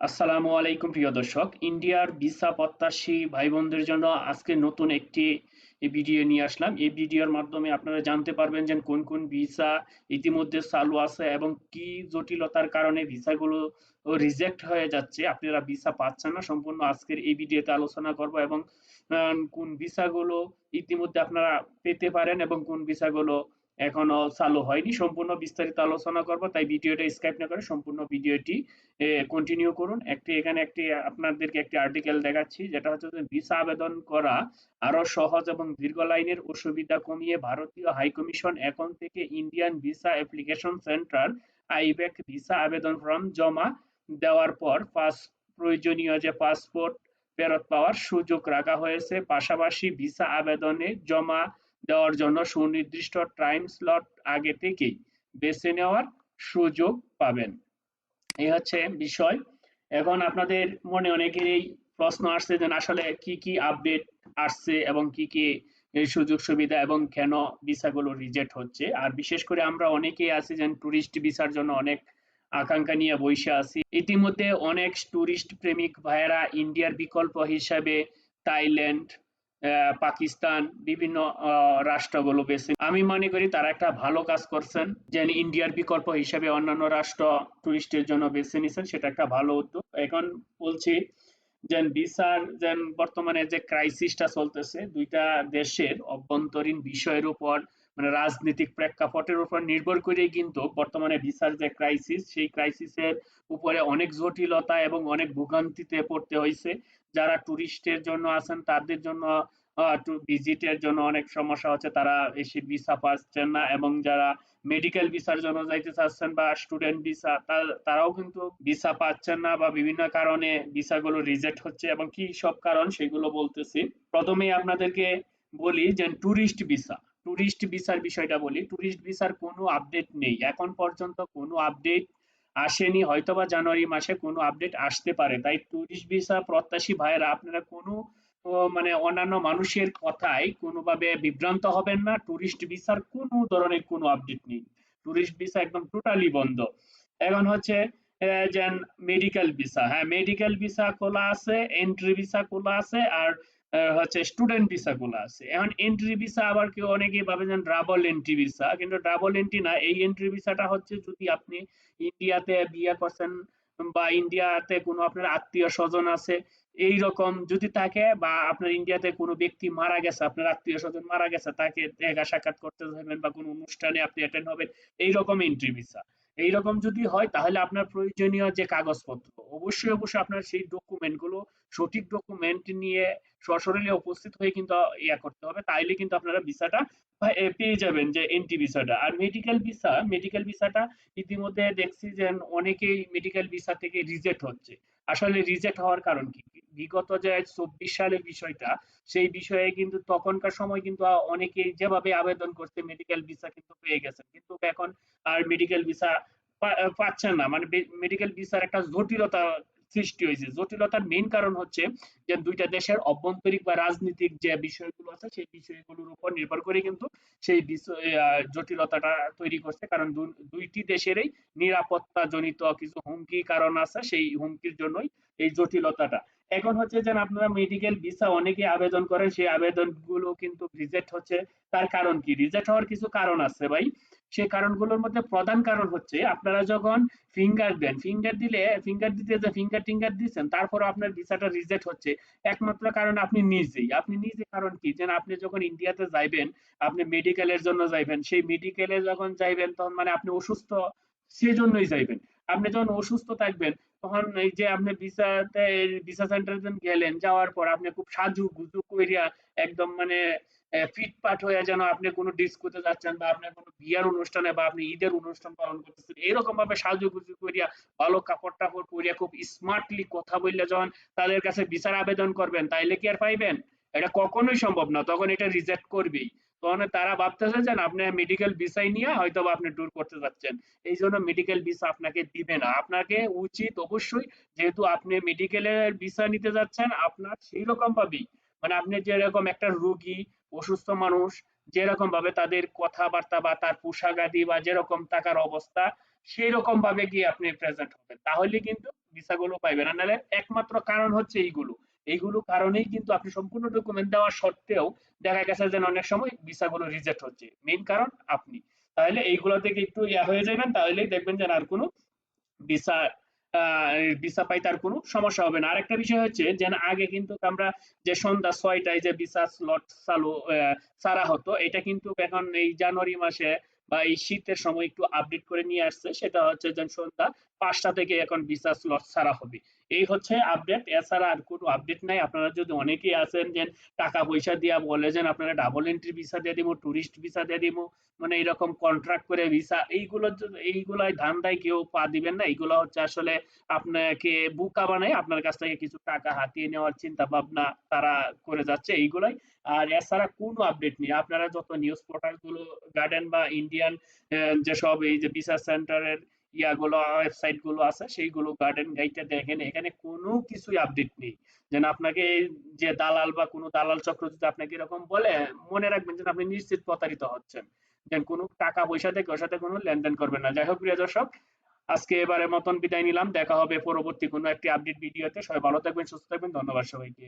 আসসালামু আলাইকুম প্রিয় দর্শক। ইন্ডিয়ার ভিসা প্রত্যাশী ভাই বোনদের জন্য আজকে নতুন একটি ভিডিও নিয়ে আসলাম। এই ভিডিওর মাধ্যমে আপনারা জানতে পারবেন যে কোন কোন ভিসা ইতিমধ্যে চালু আছে এবং কি জটিলতার কারণে ভিসাগুলো রিজেক্ট হয়ে যাচ্ছে। আপনারা ভিসা পাচ্ছেন না। সম্পূর্ণ আজকের এই ভিডিওতে আলোচনা করব এবং কোন ভিসাগুলো ইতিমধ্যে আপনারা পেতে পারেন এবং কোন ভিসাগুলো এখনও চালু হয়নি, সম্পূর্ণ বিস্তারিত আলোচনা করব, তাই ভিডিওটা স্কাইপ না করে সম্পূর্ণ ভিডিওটি কন্টিনিউ করুন। একটি, এখানে একটি, আপনাদেরকে একটি আর্টিকেল দেখাচ্ছি, যেটা হচ্ছে ভিসা আবেদন করা আরও সহজ এবং দীর্ঘ লাইনের অসুবিধা কমিয়ে ভারতীয় হাই কমিশন এখন থেকে ইন্ডিয়ান ভিসা অ্যাপ্লিকেশন সেন্টার আইব্যাক ভিসা আবেদন ফর্ম জমা দেওয়ার পর পাস, প্রয়োজনীয় যে পাসপোর্ট ফেরত পাওয়ার সুযোগ রাখা হয়েছে। পাশাপাশি ভিসা আবেদনে জমা দেওয়ার জন্য সুনির্দিষ্ট টাইম স্লট আগে থেকেই বেছে নেওয়ার সুযোগ পাবেন। এই হচ্ছে বিষয়। এখন আপনাদের মনে অনেকেরই প্রশ্ন আসছে যে আসলে কি কি আপডেট আসছে এবং কি কি এই সুযোগ সুবিধা এবং কেন ভিসাগুলো রিজেক্ট হচ্ছে? আর বিশেষ করে আমরা অনেকেই আছি যে টুরিস্ট ভিসার জন্য অনেক আকাঙ্ক্ষা নিয়ে বসে আছি। ইতিমধ্যে অনেক টুরিস্ট প্রেমিক ভাইয়েরা ইন্ডিয়ার বিকল্প হিসাবে থাইল্যান্ড পাকিস্তান বিভিন্ন রাষ্ট্রগুলো বেছে। আমি মনে করি তারা একটা ভালো কাজ করছেন। যেন ইন্ডিয়ার বিকল্প হিসেবে অন্যান্য রাষ্ট্র টুরিস্টের জন্য বেছে নিছেন, সেটা একটা ভালো উদ্যোগ। এখন বলছি যেন বিসার যেন বর্তমানে যে ক্রাইসিসটা চলতেছে, দুইটা দেশের অভ্যন্তরীণ বিষয়ের উপর মানে রাজনৈতিক প্রেক্ষাপটের উপর নির্ভর করে কিন্তু বর্তমানে ভিসার যে ক্রাইসিস সেই ক্রাইসিসের উপরে অনেক জটিলতা এবং অনেক ভোগান্তিতে পড়তে হয়েছে যারা টুরিস্টের জন্য আছেন, তাদের জন্য ভিজিটের জন্য অনেক সমস্যা হচ্ছে। তারা এসে ভিসা পাচ্ছেন না এবং যারা মেডিকেল ভিসার জন্য যাইতে চাচ্ছেন বা স্টুডেন্ট ভিসা তারাও কিন্তু ভিসা পাচ্ছেন না বা বিভিন্ন কারণে ভিসাগুলো রিজেক্ট হচ্ছে এবং কি সব কারণ সেগুলো বলতেছি। প্রথমেই আপনাদেরকে বলি যে টুরিস্ট ভিসা টুরিস্ট ভিসার বিষয়টা বলি, টুরিস্ট ভিসার কোনো আপডেট নেই। এখন পর্যন্ত কোনো আপডেট আসেনি, হয়তোবা জানুয়ারি মাসে কোনো আপডেট আসতে পারে। তাই টুরিস্ট ভিসা প্রত্যাশী ভাইয়েরা, আপনারা কোনো মানে অন্যান্য মানুষের কথায় কোনোভাবে বিভ্রান্ত হবেন না, টুরিস্ট ভিসার কোনো ধরনের কোনো আপডেট নেই। টুরিস্ট ভিসা একদম টোটালি বন্ধ। এখন হচ্ছে আহ, যেন মেডিকেল ভিসা হ্যাঁ মেডিকেল ভিসা খোলা আছে এন্ট্রি ভিসা খোলা আছে আর হচ্ছে স্টুডেন্ট ভিসা খোলা আছে। এখন এন্ট্রি ভিসা আবার কেউ অনেকেই ভাবে যেন ডাবল এন্ট্রি ভিসা কিন্তু ডাবল এন্ট্রি না এই এন্ট্রি ভিসাটা হচ্ছে যদি আপনি ইন্ডিয়াতে বিয়ে করছেন বা ইন্ডিয়াতে কোনো আপনার আত্মীয় স্বজন আছে এই রকম যদি থাকে বা আপনার ইন্ডিয়াতে কোনো ব্যক্তি মারা গেছে আপনার আত্মীয় স্বজন মারা গেছে তাকে দেখা সাক্ষাৎ করতে যাবেন বা কোনো অনুষ্ঠানে আপনি অ্যাটেন্ড হবেন এই রকম এন্ট্রি ভিসা এইরকম যদি হয়, তাহলে আপনার প্রয়োজনীয় যে কাগজপত্র, অবশ্যই অবশ্যই আপনার সেই ডকুমেন্টগুলো, সঠিক ডকুমেন্ট নিয়ে সশরীরে উপস্থিত হয়ে কিন্তু ইয়া করতে হবে। তাইলে কিন্তু আপনারা ভিসাটা পেয়ে যাবেন যে এনটি ভিসাটা। আর মেডিকেল ভিসা মেডিকেল ভিসাটা ইতিমধ্যে দেখছি যে অনেকেই মেডিকেল ভিসা থেকে রিজেক্ট হচ্ছে। আসলে রিজেক্ট হওয়ার কারণ কি? বিগত যে চব্বিশ সালের বিষয়টা, সেই বিষয়ে কিন্তু তখনকার সময় কিন্তু অনেকেই যেভাবে আবেদন করছে মেডিকেল ভিসা কিন্তু পেয়ে গেছেন। কিন্তু এখন আর মেডিকেল ভিসা পাচ্ছেন না। মানে মেডিকেল ভিসার একটা জটিলতা সৃষ্টি হয়েছে। জটিলতার মেইন কারণ হচ্ছে যে দুইটা দেশের অভ্যন্তরিক বা রাজনৈতিক যে বিষয়গুলো আছে, সেই বিষয়গুলোর উপর নির্ভর করে কিন্তু সেই জটিলতাটা তৈরি করছে। কারণ দুইটি দেশেরই নিরাপত্তা জনিত কিছু হুমকি কারণ আছে, সেই হুমকির জন্যই এই জটিলতাটা। এখন হচ্ছে যে আপনারা মেডিকেল ভিসা অনেকে আবেদন করেন, সেই আবেদনগুলো কিন্তু রিজেক্ট হচ্ছে। তার কারণ কি? রিজেক্ট হওয়ার কিছু কারণ আছে ভাই। সেই কারণগুলোর মধ্যে প্রধান কারণ হচ্ছে, আপনারা যখন ফিঙ্গার দেন ফিঙ্গার দিলে ফিঙ্গার দিতে যে ফিঙ্গার টিঙ্গার দিচ্ছেন তারপর আপনার ভিসাটা রিজেক্ট হচ্ছে। একমাত্র কারণ আপনি নিজেই। আপনি নিজে কারণ কি? যেন আপনি যখন ইন্ডিয়াতে যাইবেন, আপনি মেডিকেলের জন্য যাইবেন, সেই মেডিকেলে যখন যাইবেন, তখন মানে আপনি অসুস্থ সেই জন্যই যাইবেন। আপনি যখন অসুস্থ থাকবেন তখন এই যে আপনি ভিসাতে ভিসা সেন্টারে গেলেন, যাওয়ার পর আপনি খুব সাজু গুজু কইরা একদম মানে ফিটফাট হয়ে যেন আপনি কোনো ডিস্কোতে যাচ্ছেন বা আপনি কোনো বিয়ার অনুষ্ঠানে বা আপনি ঈদের অনুষ্ঠান পালন করতেছেন, এরকম ভাবে সাজুগুজু করিয়া ভালো কাপড় টাপড় করিয়া খুব স্মার্টলি কথা বললে যখন তাদের কাছে বিচার আবেদন করবেন, তাইলে কি আর পাইবেন? এটা কখনোই সম্ভব না, তখন এটা রিজেক্ট করবেই। তখন তারা ভাবতেছে যে আপনি মেডিকেল ভিসাই নিয়ে হয়তো আপনি ট্যুর করতে যাচ্ছেন। এই জন্য মেডিকেল ভিসা আপনাকে দিবে না। আপনাকে উচিত অবশ্যই, যেহেতু আপনি মেডিকেলের ভিসা নিতে যাচ্ছেন, আপনার সেই রকম ভাবেই মানে আপনি যেরকম একটা রোগী, অসুস্থ মানুষ, যেরকম ভাবে তাদের কথাবার্তা বা তার পোশাক আদি বা যেরকম টাকার অবস্থা সেই রকম ভাবে গিয়ে আপনি প্রেজেন্ট হবেন। তাহলে কিন্তু ভিসাগুলো পাইবেন। নাহলে একমাত্র কারণ হচ্ছে এইগুলো। এইগুলো কারণেই কিন্তু আপনি সম্পূর্ণ ডকুমেন্ট দেওয়া সত্ত্বেও দেখা গেছে যে অনেক সময় ভিসাগুলো রিজেক্ট হচ্ছে। মেইন কারণ আপনি। তাহলে এইগুলো থেকে একটু ইয়া হয়ে যাবেন, তাহলেই দেখবেন যে আর কোনো ভিসা ভিসা পাইতে আর কোনো সমস্যা হবে না। আরেকটা বিষয় হচ্ছে যে আগে কিন্তু আমরা যে সন্ধ্যা ছয়টায় যে ভিসা স্লট চালু ছাড়া হতো, এটা কিন্তু এখন এই জানুয়ারি মাসে বা এই শীতের সময় একটু আপডেট করে নিয়ে আসছে। সেটা হচ্ছে যে সন্ধ্যা পাঁচটা থেকে এখন ভিসা স্লট ছাড়া হবে। এই হচ্ছে আপডেট এছাড়া আর কোনো আপডেট নাই। আপনারা যদি অনেকেই আছেন যে টাকা পয়সা দিয়া বলে যে আপনারা ডাবল এন্ট্রি ভিসা দিয়ে দিব টুরিস্ট ভিসা দিয়ে দিব মানে এরকম কন্ট্রাক্ট করে ভিসা এইগুলো এইগুলাই ধান্দায় কেউ পা দিবেন না। এইগুলো হচ্ছে আসলে আপনাকে বুকা বানায় আপনার কাছ থেকে কিছু টাকা হাতিয়ে নেওয়ার চিন্তা ভাবনা তারা করে যাচ্ছে এইগুলাই। আর এছাড়া কোনো আপডেট নেই। আপনারা যত নিউজ পোর্টালগুলো গার্ডেন বা ইন্ডিয়ান যেসব এই যে ভিসা সেন্টারের ইয়াগুলো ওয়েবসাইটগুলো আছে, সেইগুলো গার্ডেন গাইডটা দেখেন, এখানে কোনো কিছুই আপডেট নেই। যেন আপনাকে যে দালাল বা কোনো দালাল চক্র যদি আপনাকে এরকম বলে, মনে রাখবেন যে আপনি নিশ্চিত প্রতারিত হচ্ছেন। যেন কোনো টাকা পয়সা থেকে ওর সাথে কোনো লেনদেন করবেন না। যাই হোক, প্রিয় দর্শক, আজকে এবারের মতন বিদায় নিলাম। দেখা হবে পরবর্তী কোনো একটি আপডেট ভিডিওতে সবাই ভালো থাকবেন, সুস্থ থাকবেন। ধন্যবাদ সবাইকে।